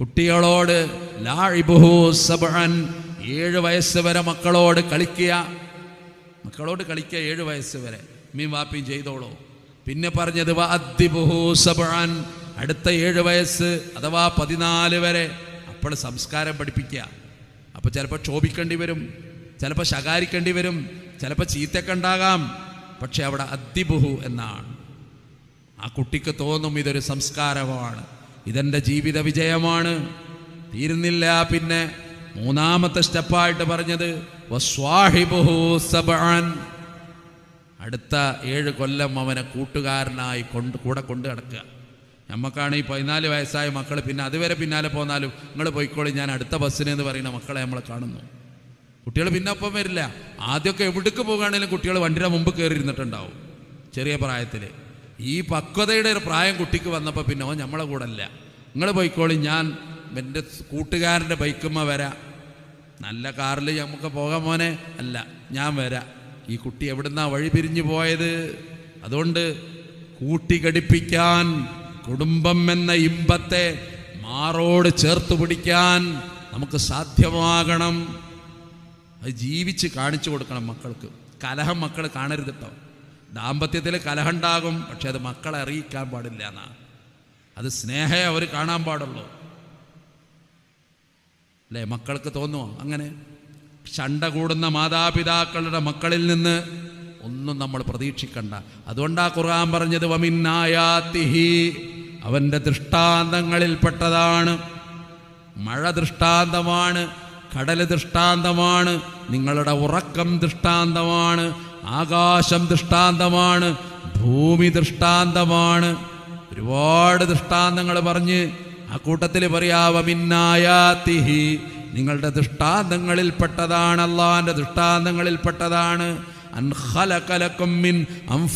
കുട്ടികളോട് ഏഴ് വയസ്സ് വരെ മക്കളോട് കളിക്കുക. മക്കളോട് കളിക്കുക ഏഴ് വയസ്സ് വരെ. മീൻ വാപ്പിയും ചെയ്തോളൂ. പിന്നെ പറഞ്ഞത് അദ്ദിബുഹു അടുത്ത ഏഴ് വയസ്സ് അഥവാ പതിനാല് വരെ അപ്പോൾ സംസ്കാരം പഠിപ്പിക്കുക. അപ്പോൾ ചിലപ്പോൾ ക്ഷോഭിക്കേണ്ടി വരും ചിലപ്പോൾ ശകാരിക്കേണ്ടി വരും ചിലപ്പോൾ ചീത്തയൊക്കെ ഉണ്ടാകാം. പക്ഷെ അവിടെ അദ്ദിബുഹു എന്നാണ്. ആ കുട്ടിക്ക് തോന്നും ഇതൊരു സംസ്കാരമാണ്. ഇതെന്റെ ജീവിത വിജയമാണ്. തീരുന്നില്ല പിന്നെ മൂന്നാമത്തെ സ്റ്റെപ്പായിട്ട് പറഞ്ഞത്. അടുത്ത ഏഴ് കൊല്ലം അവനെ കൂട്ടുകാരനായി കൊണ്ട് കൂടെ കൊണ്ട് കിടക്കുക നമുക്കാണ് ഈ പതിനാല് വയസ്സായ മക്കൾ പിന്നെ അതുവരെ പിന്നാലെ പോന്നാലും നിങ്ങൾ പോയിക്കോളി ഞാൻ അടുത്ത ബസ്സിന് എന്ന് പറയുന്ന മക്കളെ നമ്മൾ കാണുന്നു. കുട്ടികൾ പിന്നെ ഒപ്പം വരില്ല. ആദ്യമൊക്കെ എവിടേക്ക് പോകുകയാണെങ്കിലും കുട്ടികൾ വണ്ടിയുടെ മുമ്പ് കയറി ഇരുന്നിട്ടുണ്ടാവും ചെറിയ പ്രായത്തിൽ ഈ പക്വതയുടെ ഒരു പ്രായം കുട്ടിക്ക് വന്നപ്പോൾ പിന്നെ ഓ നമ്മളെ കൂടെ അല്ല. നിങ്ങൾ പോയിക്കോളി ഞാൻ എന്റെ കൂട്ടുകാരന്റെ ബൈക്കുമ്മ വരാം. നല്ല കാറിൽ നമുക്ക് പോകാൻ മോനെ. അല്ല ഞാൻ വരാം. ഈ കുട്ടി എവിടുന്നാ വഴി പിരിഞ്ഞു പോയത്? അതുകൊണ്ട് കൂട്ടിഘടിപ്പിക്കാൻ കുടുംബം എന്ന ഇമ്പത്തെ മാറോട് ചേർത്ത് പിടിക്കാൻ നമുക്ക് സാധ്യമാകണം. അത് ജീവിച്ച് കാണിച്ചു കൊടുക്കണം മക്കൾക്ക്. കലഹം മക്കൾ കാണരുത് കേട്ടോ ദാമ്പത്യത്തിൽ കലഹണ്ടാകും പക്ഷെ അത് മക്കളെ അറിയിക്കാൻ പാടില്ല എന്നാണ് അത് സ്നേഹമേ അവർ കാണാൻ പാടുള്ളൂ. അല്ലേ? മക്കൾക്ക് തോന്നുമോ അങ്ങനെ ചണ്ട കൂടുന്ന മാതാപിതാക്കളുടെ മക്കളിൽ നിന്ന് ഒന്നും നമ്മൾ പ്രതീക്ഷിക്കണ്ട. അതുകൊണ്ടാ ഖുർആൻ പറഞ്ഞത് വമിന്നായാത്തിഹി അവന്റെ ദൃഷ്ടാന്തങ്ങളിൽപ്പെട്ടതാണ് മഴ ദൃഷ്ടാന്തമാണ് കടൽ ദൃഷ്ടാന്തമാണ് നിങ്ങളുടെ ഉറക്കം ദൃഷ്ടാന്തമാണ് ആകാശം ദൃഷ്ടാന്തമാണ് ഭൂമി ദൃഷ്ടാന്തമാണ്. ഒരുപാട് ദൃഷ്ടാന്തങ്ങൾ പറഞ്ഞ് ആ കൂട്ടത്തിൽ പറയാവമിന്നായാത്തിഹി നിങ്ങളുടെ ദൃഷ്ടാന്തങ്ങളിൽപ്പെട്ടതാണ് അള്ളാഹാന്റെ ദൃഷ്ടാന്തങ്ങളിൽപ്പെട്ടതാണ് അൻഖലകലക്കും മിൻ അവൻ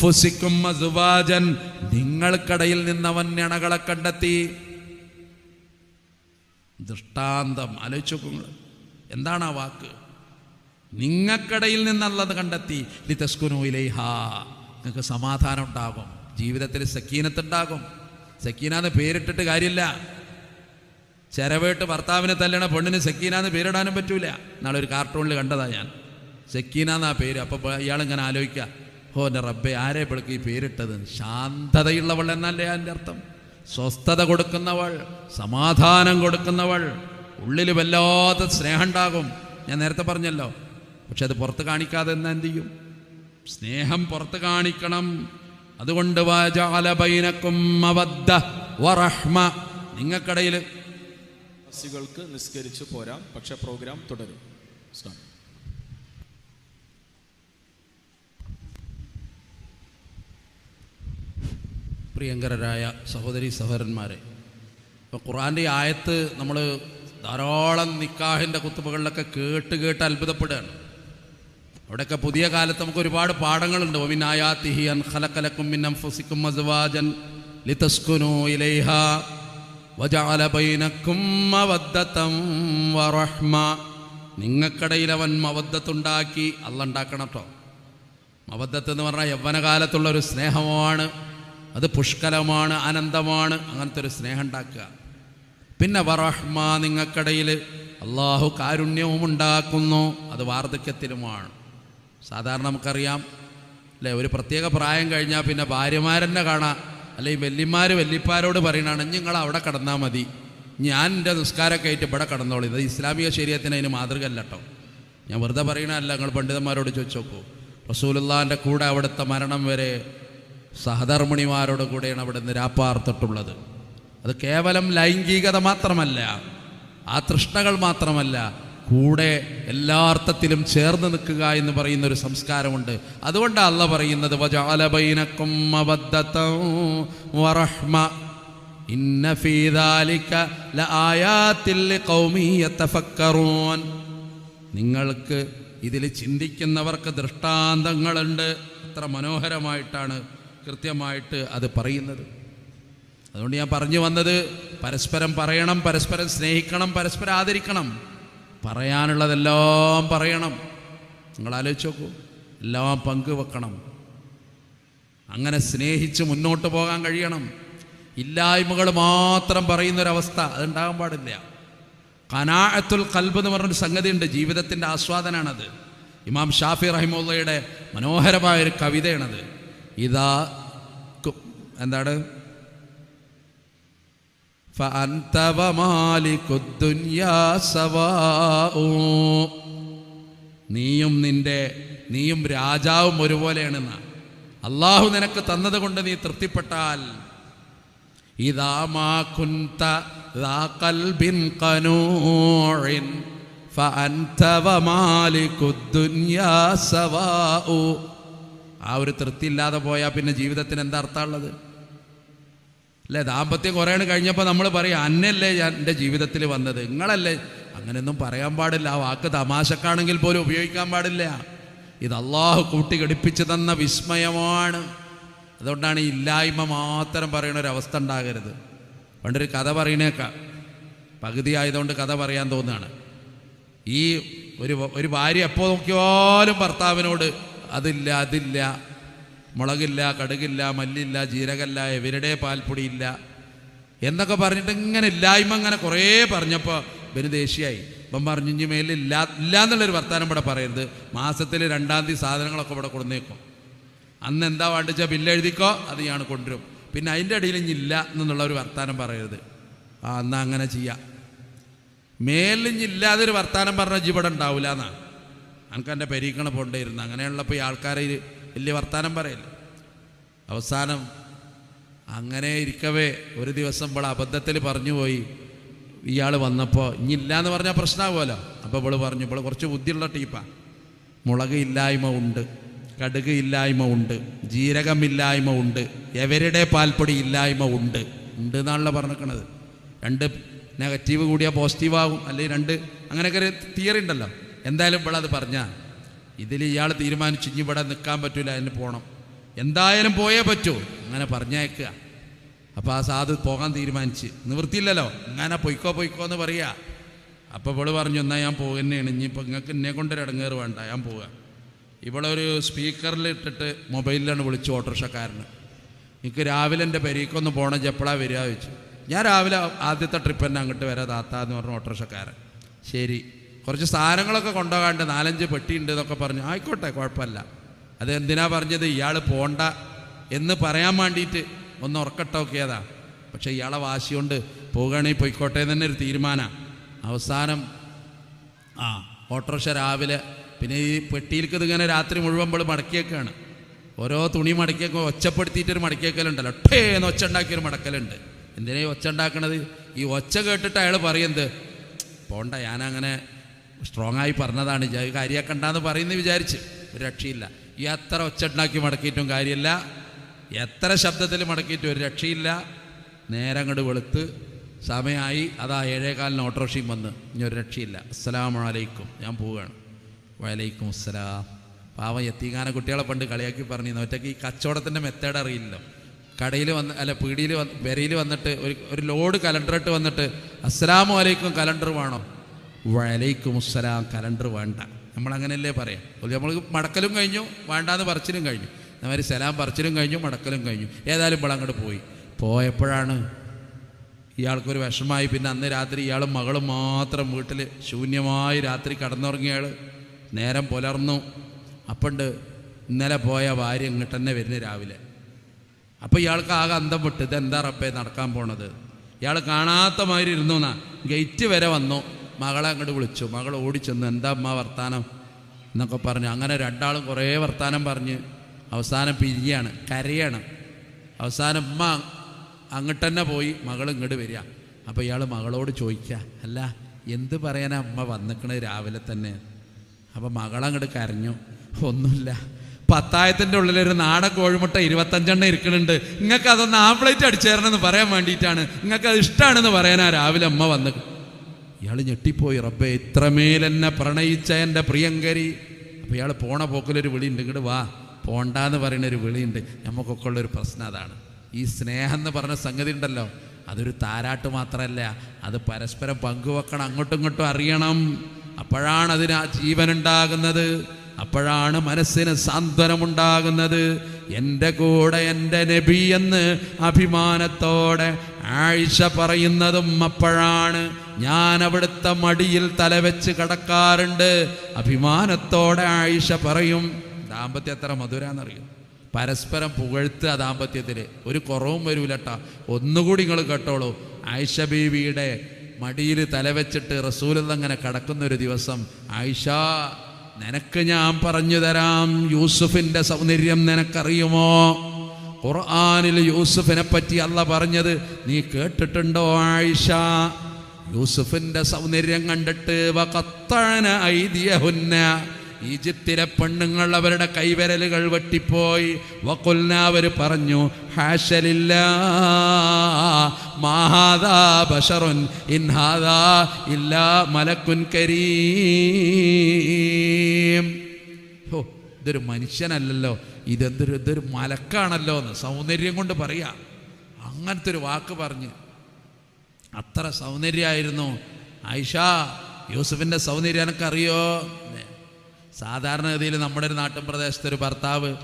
നിങ്ങൾക്കിടയിൽ ഇണകളെ കണ്ടെത്തി. ദൃഷ്ടാന്തം ആലോചിച്ചു എന്താണ് ആ വാക്ക്? നിങ്ങൾക്കിടയിൽ നിന്നുള്ളത് കണ്ടെത്തി. ലിതസ്കുനു ഇലൈഹ. നിങ്ങൾക്ക് സമാധാനം ഉണ്ടാകും. ജീവിതത്തിൽ സക്കീനത്തുണ്ടാകും. സക്കീന എന്ന് പേരിട്ടിട്ട് കാര്യമില്ല. ചെരവേട്ട് ഭർത്താവിനെ തല്ലണ പെണ്ണിന് സക്കീന എന്ന് പേരിടാനും പറ്റൂല. നാളെ ഒരു കാർട്ടൂണിൽ കണ്ടതാ ഞാൻ. സക്കീന എന്നാ പേര് അപ്പോൾ ഇയാളിങ്ങനെ ആലോചിക്കുക ഹോ എന്റെ റബ്ബെ ആരെ ഇവൾക്ക് ഈ പേരിട്ടത്? ശാന്തതയുള്ളവൾ എന്നല്ലേ അതിന്റെ അർത്ഥം? സ്വസ്ഥത കൊടുക്കുന്നവൾ സമാധാനം കൊടുക്കുന്നവൾ ഉള്ളിൽ വല്ലാത്ത സ്നേഹം ഉണ്ടാകും. ഞാൻ നേരത്തെ പറഞ്ഞല്ലോ പക്ഷെ അത് പുറത്ത് കാണിക്കാതെ എന്നാ എന്ത് ചെയ്യും? സ്നേഹം പുറത്ത് കാണിക്കണം. അതുകൊണ്ട് നിങ്ങൾക്കിടയിൽ നിസ്കരിച്ചു പോരാം പക്ഷെ പ്രോഗ്രാം തുടരും. പ്രിയങ്കരരായ സഹോദരി സഹോദരന്മാരെ ഇപ്പോൾ ഖുറാന്റെ ആയത്ത് നമ്മൾ ധാരാളം നിക്കാഹിന്റെ കുത്തുബകളിലൊക്കെ കേട്ട് കേട്ട് അത്ഭുതപ്പെടുകയാണ്. അവിടെയൊക്കെ പുതിയ കാലത്ത് നമുക്ക് ഒരുപാട് പാഠങ്ങളുണ്ട്. മസ്വാജൻ വജഅല ബൈനക്കും വറഹ്മ. നിങ്ങൾക്കിടയിൽ അവൻ മവദ്ദത്തുണ്ടാക്കി അല്ല ഉണ്ടാക്കണം കേട്ടോ മവദ്ദത്ത് എന്ന് പറഞ്ഞാൽ യൗവനകാലത്തുള്ള ഒരു സ്നേഹമാണ്. അത് പുഷ്കലമാണ് അനന്തമാണ് അങ്ങനത്തെ ഒരു സ്നേഹം ഉണ്ടാക്കുക. പിന്നെ വറഹ്മ നിങ്ങൾക്കിടയിൽ അള്ളാഹു കാരുണ്യവും ഉണ്ടാക്കുന്നു. അത് വാർദ്ധക്യത്തിലുമാണ്. സാധാരണ നമുക്കറിയാം അല്ലേ? ഒരു പ്രത്യേക പ്രായം കഴിഞ്ഞാൽ പിന്നെ ഭാര്യമാരെന്നെ കാണാം. അല്ലെങ്കിൽ വല്യമാർ വല്യപ്പാരോട് പറയണാണ് നിങ്ങൾ അവിടെ കിടന്നാൽ മതി. ഞാൻ എന്റെ നിസ്കാരമൊക്കെ ആയിട്ട് ഇവിടെ കടന്നോളൂ. ഇത് ഇസ്ലാമിക ശരീരത്തിന് അതിന് മാതൃക അല്ല കേട്ടോ ഞാൻ വെറുതെ പറയണല്ല നിങ്ങൾ പണ്ഡിതന്മാരോട് ചോദിച്ചു നോക്കൂ. റസൂലുള്ളാന്റെ കൂടെ അവിടുത്തെ മരണം വരെ സഹധർമ്മിണിമാരോട് കൂടെയാണ് അവിടെ നിന്ന് രാപ്പാർത്തിട്ടുള്ളത് അത് കേവലം ലൈംഗികത മാത്രമല്ല ആ തൃഷ്ണകൾ മാത്രമല്ല കൂടെ എല്ലാ അർത്ഥത്തിലും ചേർന്ന് നിൽക്കുക എന്ന് പറയുന്ന ഒരു സംസ്കാരമുണ്ട് അതുകൊണ്ടാണ് അല്ല പറയുന്നത് നിങ്ങൾക്ക് ഇതിൽ ചിന്തിക്കുന്നവർക്ക് ദൃഷ്ടാന്തങ്ങളുണ്ട്. എത്ര മനോഹരമായിട്ടാണ് കൃത്യമായിട്ട് അത് പറയുന്നത്. അതുകൊണ്ട് ഞാൻ പറഞ്ഞു വന്നത് പരസ്പരം പറയണം പരസ്പരം സ്നേഹിക്കണം പരസ്പരം ആദരിക്കണം. പറയാനുള്ളതെല്ലാം പറയണം. നിങ്ങൾ ആലോചിച്ച് നോക്കൂ. എല്ലാം പങ്കുവെക്കണം അങ്ങനെ സ്നേഹിച്ച് മുന്നോട്ട് പോകാൻ കഴിയണം. ഇല്ലായ്മകൾ മാത്രം പറയുന്നൊരവസ്ഥ അതുണ്ടാകാൻ പാടില്ല. കനാഅത്തുൽ കൽബ് എന്ന് പറഞ്ഞൊരു സംഗതിയുണ്ട്. ജീവിതത്തിന്റെ ആസ്വാദനാണത്. ഇമാം ഷാഫി റഹിമുള്ളയുടെ മനോഹരമായൊരു കവിതയാണത്. ഇതാ എന്താണ്? فأنت ومالك الدنيا سواء നീയും നിന്റെ നീയും രാജാവും ഒരുപോലെയാണെന്ന അള്ളാഹു നിനക്ക് തന്നത് കൊണ്ട് നീ തൃപ്തിപ്പെട്ടാൽ ഇതാ മാ കുന്ത ذا قلب قنوع فأنت ومالك الدنيا سواء ആ ഒരു തൃപ്തി ഇല്ലാതെ പോയാൽ പിന്നെ ജീവിതത്തിന് എന്താ അർത്ഥമുള്ളത് അല്ലേ? ദാമ്പത്യം കുറേയാണ് കഴിഞ്ഞപ്പോൾ നമ്മൾ പറയും അന്നല്ലേ ഞാൻ എന്റെ ജീവിതത്തിൽ വന്നത്? നിങ്ങളല്ലേ? അങ്ങനെയൊന്നും പറയാൻ പാടില്ല. ആ വാക്ക് തമാശക്കാണെങ്കിൽ പോലും ഉപയോഗിക്കാൻ പാടില്ല. ഇത് അള്ളാഹു കൂട്ടി ഘടിപ്പിച്ചു തന്ന വിസ്മയമാണ്. അതുകൊണ്ടാണ് ഈ ഇല്ലായ്മ മാത്രം പറയുന്ന അവസ്ഥ ഉണ്ടാകരുത്. പണ്ടൊരു കഥ പറയണേക്കാം പകുതി ആയതുകൊണ്ട് കഥ പറയാൻ തോന്നുകയാണ് ഈ ഒരു ഒരു ഭാര്യ എപ്പോൾ നോക്കിയാലും ഭർത്താവിനോട് അതില്ല അതില്ല മുളകില്ല കടുകില്ല മല്ലില്ല ജീരകല്ല എവരുടെ പാൽപ്പൊടിയില്ല എന്നൊക്കെ പറഞ്ഞിട്ട് ഇങ്ങനെ ഇല്ലായ്മ അങ്ങനെ കുറേ പറഞ്ഞപ്പോൾ ഇവന് ദേഷ്യായി ഇപ്പം പറഞ്ഞു ഇനി മേലിൽ ഇല്ല ഇല്ല എന്നുള്ളൊരു വർത്താനം ഇവിടെ പറയരുത്. മാസത്തിൽ രണ്ടാം തീയതി സാധനങ്ങളൊക്കെ ഇവിടെ കൊടുന്നേക്കും അന്ന് എന്താ വേണ്ടിച്ചാൽ ബില്ല് എഴുതിക്കോ അത് ഞാൻ കൊണ്ടുവരും. പിന്നെ അതിന്റെ ഇടയിൽ ഇനി ഇല്ല എന്നുള്ള ഒരു വർത്താനം പറയരുത്. ആ എന്നാൽ അങ്ങനെ ചെയ്യാം. ഇനി ഒരു വർത്താനം പറഞ്ഞാൽ ഇവിടെ ഉണ്ടാവില്ല എന്നാണ് എനിക്ക് എന്റെ പരീക്ഷണ പോണ്ടേയിരുന്നു. അങ്ങനെയുള്ളപ്പോൾ ഈ ആൾക്കാരെ വലിയ വർത്താനം പറയില്ല? അവസാനം അങ്ങനെ ഇരിക്കവേ ഒരു ദിവസം ഇവിടെ അബദ്ധത്തിൽ പറഞ്ഞു പോയി ഇയാൾ വന്നപ്പോൾ ഇനി ഇല്ല എന്ന് പറഞ്ഞാൽ പ്രശ്നമാകുമല്ലോ അപ്പോൾ ഇവൾ പറഞ്ഞു ഇവൾ കുറച്ച് ബുദ്ധിയുള്ള ടീപ്പാണ് മുളക് ഇല്ലായ്മ ഉണ്ട് കടുക് ഇല്ലായ്മ ഉണ്ട് ജീരകം ജീരകമില്ലായ്മ ഉണ്ട് എവരുടെ പാൽപ്പൊടി ഇല്ലായ്മ ഉണ്ട്? ഉണ്ട് എന്നാണല്ലോ പറഞ്ഞിരിക്കണത്. രണ്ട് നെഗറ്റീവ് കൂടിയാൽ പോസിറ്റീവ് ആകും അല്ലെങ്കിൽ രണ്ട് അങ്ങനെയൊക്കെ ഒരു തിയറി ഉണ്ടല്ലോ. എന്തായാലും ഇവിടെ അത് പറഞ്ഞാൽ ഇതിൽ ഇയാൾ തീരുമാനിച്ചു ഇനി ഇവിടെ നിൽക്കാൻ പറ്റൂല അതിന് പോകണം എന്തായാലും പോയേ പറ്റൂ അങ്ങനെ പറഞ്ഞേക്കുക. അപ്പോൾ ആ സാധു പോകാൻ തീരുമാനിച്ച് നിവൃത്തിയില്ലല്ലോ അങ്ങനെ പൊയ്ക്കോ പൊയ്ക്കോ എന്ന് പറയുക അപ്പോൾ ഇവൾ പറഞ്ഞു എന്നാൽ ഞാൻ പോകുന്നതാണ് ഇനിയിപ്പോൾ നിങ്ങൾക്ക് എന്നെ കൊണ്ടൊരു ഇടങ്ങേറ് വേണ്ട ഞാൻ പോവുക. ഇവളൊരു സ്പീക്കറിൽ ഇട്ടിട്ട് മൊബൈലിലാണ് വിളിച്ചു ഓട്ടോറിക്ഷക്കാരന്. എനിക്ക് രാവിലെ എന്റെ പെരീക്കൊന്ന് പോകണം ചെപ്പളാ വരിക? വെച്ചു ഞാൻ രാവിലെ ആദ്യത്തെ ട്രിപ്പ് തന്നെ അങ്ങോട്ട് വരാം താത്ത എന്ന് പറഞ്ഞു ഓട്ടോറിക്ഷക്കാരൻ. ശരി. കുറച്ച് സാധനങ്ങളൊക്കെ കൊണ്ടുപോകാണ്ട് നാലഞ്ച് പെട്ടി ഉണ്ട് എന്നൊക്കെ പറഞ്ഞു. ആയിക്കോട്ടെ കുഴപ്പമില്ല. അത് എന്തിനാ പറഞ്ഞത്? ഇയാൾ പോണ്ട എന്ന് പറയാൻ വേണ്ടിയിട്ട് ഒന്ന് ഉറക്കട്ടോക്കിയതാ പക്ഷെ ഇയാളെ വാശി കൊണ്ട് പോകുകയാണെങ്കിൽ പോയിക്കോട്ടെ തന്നെ ഒരു തീരുമാനമാണ് അവസാനം ആ ഓട്ടോറിക്ഷ രാവിലെ പിന്നെ ഈ പെട്ടിയിലേക്ക് ഇതിങ്ങനെ രാത്രി മുഴുവൻ നമ്മൾ മടക്കിയേക്കാണ്. ഓരോ തുണി മടക്കിയൊക്കെ ഒച്ചപ്പെടുത്തിയിട്ടൊരു മടക്കിയേക്കലുണ്ടല്ലോ. ഒട്ടേ എന്ന് ഒച്ച ഉണ്ടാക്കിയൊരു മടക്കലുണ്ട്. എന്തിനാ ഈ ഒച്ച ഉണ്ടാക്കണത്? ഈ ഒച്ച കേട്ടിട്ട് അയാൾ പറയുന്നത് പോണ്ട ഞാനങ്ങനെ സ്ട്രോങ് ആയി പറഞ്ഞതാണ് കാര്യാക്കണ്ടെന്ന് പറയുന്നത് വിചാരിച്ച്. ഒരു രക്ഷയില്ല. ഈ എത്ര ഒച്ച ഉണ്ടാക്കി മടക്കിയിട്ടും കാര്യമില്ല. എത്ര ശബ്ദത്തിൽ മടക്കിയിട്ടും ഒരു രക്ഷയില്ല. നേരെ അങ്ങോട്ട് വെളുത്ത് സമയമായി. അതാ ഏഴേകാലിന് ഓട്ടോറിക്ഷയും വന്ന്. ഇനി ഒരു രക്ഷയില്ല. അസ്സലാമു അലൈക്കും. ഞാൻ പോവുകയാണ്. വലൈക്കും അസ്സലാം. പാവം എത്തിക്കാന കുട്ടികളെ പണ്ട് കളിയാക്കി പറഞ്ഞിരുന്നു. ഒറ്റയ്ക്ക് ഈ കച്ചവടത്തിന്റെ മെത്തേഡ് അറിയില്ലല്ലോ. കടയിൽ വന്ന് അല്ല പീടിയിൽ വന്ന് പെരയിൽ വന്നിട്ട് ഒരു ഒരു ലോഡ് കലണ്ടർ ഇട്ട് വന്നിട്ട് അസ്സലാമു അലൈക്കും കലണ്ടർ വേണോ? വലൈക്കും അസ്സലാം. കലണ്ടർ വേണ്ട. നമ്മൾ അങ്ങനെയല്ലേ പറയാം നമ്മൾ മടക്കലും കഴിഞ്ഞു വേണ്ടാന്ന് പറച്ചിലും കഴിഞ്ഞു. അതുമാതിരി സലാം പറച്ചിലും കഴിഞ്ഞു മടക്കലും കഴിഞ്ഞു. ഏതായാലും ഇവിടെ അങ്ങോട്ട് പോയി. പോയപ്പോഴാണ് ഇയാൾക്കൊരു വിഷമായി പിന്നെ അന്ന് രാത്രി ഇയാളും മകളും മാത്രം വീട്ടിൽ ശൂന്യമായി രാത്രി കടന്നുറങ്ങിയാൾ നേരം പുലർന്നു. അപ്പണ്ട് ഇന്നലെ പോയ ഭാര്യ ഇങ്ങോട്ട് തന്നെ വരുന്നു രാവിലെ. അപ്പോൾ ഇയാൾക്ക് ആകെ അന്തം വിട്ട് ഇതെന്താ റപ്പേ നടക്കാൻ പോണത്? ഇയാൾ കാണാത്ത മാതിരി ഇരുന്നു എന്നാ ഗേറ്റ് വരെ വന്നു. മകളെ അങ്ങോട്ട് വിളിച്ചു. മകൾ ഓടിച്ചെന്ന് എന്താ അമ്മ വർത്താനം? എന്നൊക്കെ പറഞ്ഞു. അങ്ങനെ രണ്ടാളും കുറേ വർത്താനം പറഞ്ഞ് അവസാനം പിരിയാണ് കരയാണ്. അവസാനം ഉമ്മ അങ്ങോട്ട് തന്നെ പോയി മകൾ ഇങ്ങോട്ട് വരിക. അപ്പോൾ ഇയാൾ മകളോട് ചോദിക്കുക അല്ല എന്ത് പറയാനാ അമ്മ വന്നിക്കണത് രാവിലെ തന്നെ? അപ്പം മകളങ്ങോട്ട് കരഞ്ഞു. ഒന്നുമില്ല. പത്തായത്തിന്റെ ഉള്ളിലൊരു നാടൻ കോഴിമുട്ട ഇരുപത്തഞ്ചെണ്ണം ഇരിക്കുന്നുണ്ട് നിങ്ങൾക്ക് അതൊന്ന് ആംപ്ലേറ്റ് അടിച്ചേരണമെന്ന് പറയാൻ വേണ്ടിയിട്ടാണ്. നിങ്ങൾക്ക് അത് ഇഷ്ടമാണെന്ന് പറയാനാ രാവിലെ അമ്മ വന്ന് ഇയാൾ ഞെട്ടിപ്പോയി റബ്ബെ ഇത്രമേൽ എന്നെ പ്രണയിച്ച എന്റെ പ്രിയങ്കരി. അപ്പോൾ ഇയാൾ പോണ പോക്കിലൊരു വിളിയുണ്ട് ഇങ്ങോട്ട് വാ പോണ്ടാന്ന് പറയുന്ന ഒരു വിളിയുണ്ട്. നമുക്കൊക്കെ ഉള്ളൊരു പ്രശ്നം അതാണ്. ഈ സ്നേഹം എന്ന് പറഞ്ഞ സംഗതി ഉണ്ടല്ലോ അതൊരു താരാട്ട് മാത്രമല്ല അത് പരസ്പരം പങ്കുവെക്കണം അങ്ങോട്ടും ഇങ്ങോട്ടും അറിയണം. അപ്പോഴാണ് അതിന് ആ ജീവനുണ്ടാകുന്നത് അപ്പോഴാണ് മനസ്സിന് സാന്ത്വനമുണ്ടാകുന്നത്. എന്റെ കൂടെ എന്റെ നബി എന്ന് അഭിമാനത്തോടെ ആയിഷ പറയുന്നതും അപ്പോഴാണ് ഞാൻ അവിടുത്തെ മടിയിൽ തലവെച്ച് കടക്കാറുണ്ട്. അഭിമാനത്തോടെ ആഴ്ച പറയും ദാമ്പത്യം എത്ര മധുരാന്നറിയും? പരസ്പരം പുകഴ്ത്തുക ദാമ്പത്യത്തിൽ ഒരു കുറവും വരൂലട്ടാ. ഒന്നുകൂടി നിങ്ങൾ കേട്ടോളൂ. ആയിഷ ബീവിയുടെ മടിയിൽ തലവെച്ചിട്ട് റസൂലെന്നങ്ങനെ കിടക്കുന്ന ഒരു ദിവസം ആയിഷ നിനക്ക് ഞാൻ പറഞ്ഞു തരാം. യൂസുഫിന്റെ സൗന്ദര്യം നിനക്കറിയുമോ? ഖുർആാനിൽ യൂസുഫിനെ പറ്റി അല്ല പറഞ്ഞത്. നീ കേട്ടിട്ടുണ്ടോ ആയിഷ? യൂസുഫിന്റെ സൗന്ദര്യം കണ്ടിട്ട് ഐദിയഹുന്ന. ഈജിപ്തിലെ പെണ്ണുങ്ങൾ അവരുടെ കൈവിരലുകൾ വെട്ടിപ്പോയി. വക്കുൽന അവർ പറഞ്ഞു ഹാഷലില്ല മാഹാദാ ബഷറുൻ ഇൻഹാദാ ഇല്ലാ മലക്കുൻ കരീം. ഇതൊരു മനുഷ്യനല്ലല്ലോ ഇതെന്തൊരു ഇതൊരു മലക്കാണല്ലോ എന്ന് സൗന്ദര്യം കൊണ്ട് പറയാം. അങ്ങനത്തെ ഒരു വാക്ക് പറഞ്ഞ്. അത്ര സൗന്ദര്യമായിരുന്നു ആയിഷ യൂസുഫിന്റെ സൗന്ദര്യം എനിക്കറിയോ. സാധാരണഗതിയിൽ നമ്മുടെ ഒരു നാട്ടിൻ പ്രദേശത്തൊരു ഭർത്താവ്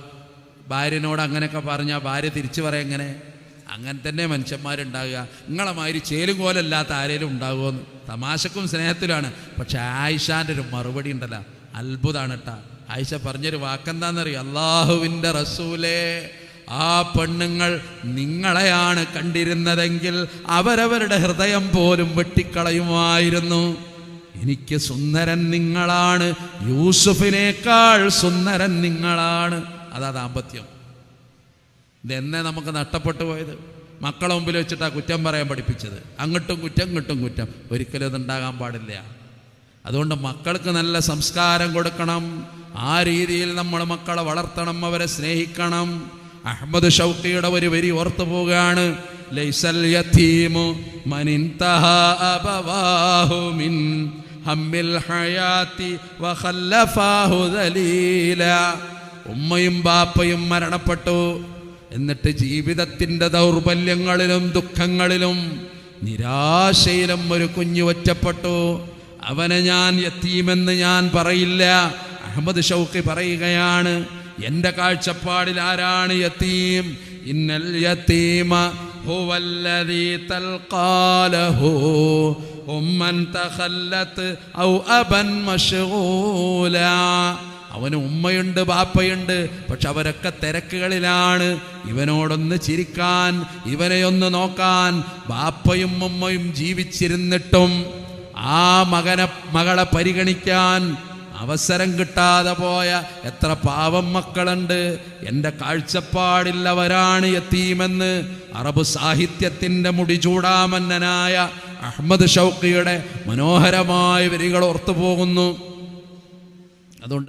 ഭാര്യനോട് അങ്ങനെയൊക്കെ പറഞ്ഞാൽ ഭാര്യ തിരിച്ചു പറയാം എങ്ങനെ? അങ്ങനെ തന്നെ മനുഷ്യന്മാരുണ്ടാകുക നിങ്ങളെ മാതിരി ചേലും കോലല്ലാത്ത ആരേലും ഉണ്ടാകുമെന്ന് തമാശക്കും സ്നേഹത്തിലാണ് പക്ഷെ ആയിഷാന്റെ ഒരു മറുപടി ഉണ്ടല്ലോ. അത്ഭുതമാണ് കേട്ടാ ആയിഷ പറഞ്ഞൊരു വാക്കെന്താണെന്നറിയോ അള്ളാഹുവിന്റെ റസൂലേ ആ പെണ്ണുങ്ങൾ നിങ്ങളെയാണ് കണ്ടിരുന്നതെങ്കിൽ അവരവരുടെ ഹൃദയം പോലും വെട്ടിക്കളയുമായിരുന്നു. എനിക്ക് സുന്ദരൻ നിങ്ങളാണ് യൂസുഫിനേക്കാൾ സുന്ദരൻ നിങ്ങളാണ്. അതാ ദാമ്പത്യം. ഇതെന്നെ നമുക്ക് നഷ്ടപ്പെട്ടു പോയത്. മക്കളെ മുമ്പിൽ വെച്ചിട്ടാ കുറ്റം പറയാൻ പഠിപ്പിച്ചത്. അങ്ങോട്ടും കുറ്റം ഇങ്ങോട്ടും കുറ്റം. ഒരിക്കലും ഇതുണ്ടാകാൻ പാടില്ല. അതുകൊണ്ട് മക്കൾക്ക് നല്ല സംസ്കാരം കൊടുക്കണം. ആ രീതിയിൽ നമ്മൾ മക്കളെ വളർത്തണം അവരെ സ്നേഹിക്കണം. അഹമ്മദ് ഷൗക്കിയുടെ ഒരു വരി ഓർത്തു പോവുകയാണ്. ഉമ്മയും ബാപ്പയും മരണപ്പെട്ടു. എന്നിട്ട് ജീവിതത്തിന്റെ ദൗർബല്യങ്ങളിലും ദുഃഖങ്ങളിലും നിരാശയിലും ഒരു കുഞ്ഞു ഒറ്റപ്പെട്ടു. അവനെ ഞാൻ എത്തിയുമെന്ന് ഞാൻ പറയില്ല. അഹമ്മദ് ഷൗക്കി പറയുകയാണ് എന്റെ കാഴ്ചപ്പാടിൽ ആരാണ് യത്തീം ഇന്നൽ യത്തീമ അവന് ഉമ്മയുണ്ട് ബാപ്പയുണ്ട് പക്ഷെ അവരൊക്കെ തിരക്കുകളിലാണ്. ഇവനോടൊന്ന് ചിരിക്കാൻ ഇവനെ ഒന്ന് നോക്കാൻ ബാപ്പയും ഉമ്മയും ജീവിച്ചിരുന്നിട്ടും ആ മകനെ മകളെ പരിഗണിക്കാൻ അവസരം കിട്ടാതെ പോയ എത്ര പാവം മക്കളുണ്ട്. എന്റെ കാഴ്ചപ്പാടില്ലവരാണ് എത്തീമെന്ന് അറബ് സാഹിത്യത്തിന്റെ മുടിചൂടാമന്നനായ അഹമ്മദ് ഷൗക്കിയുടെ മനോഹരമായ വരികൾ ഓർത്തു പോകുന്നു അതുകൊണ്ട്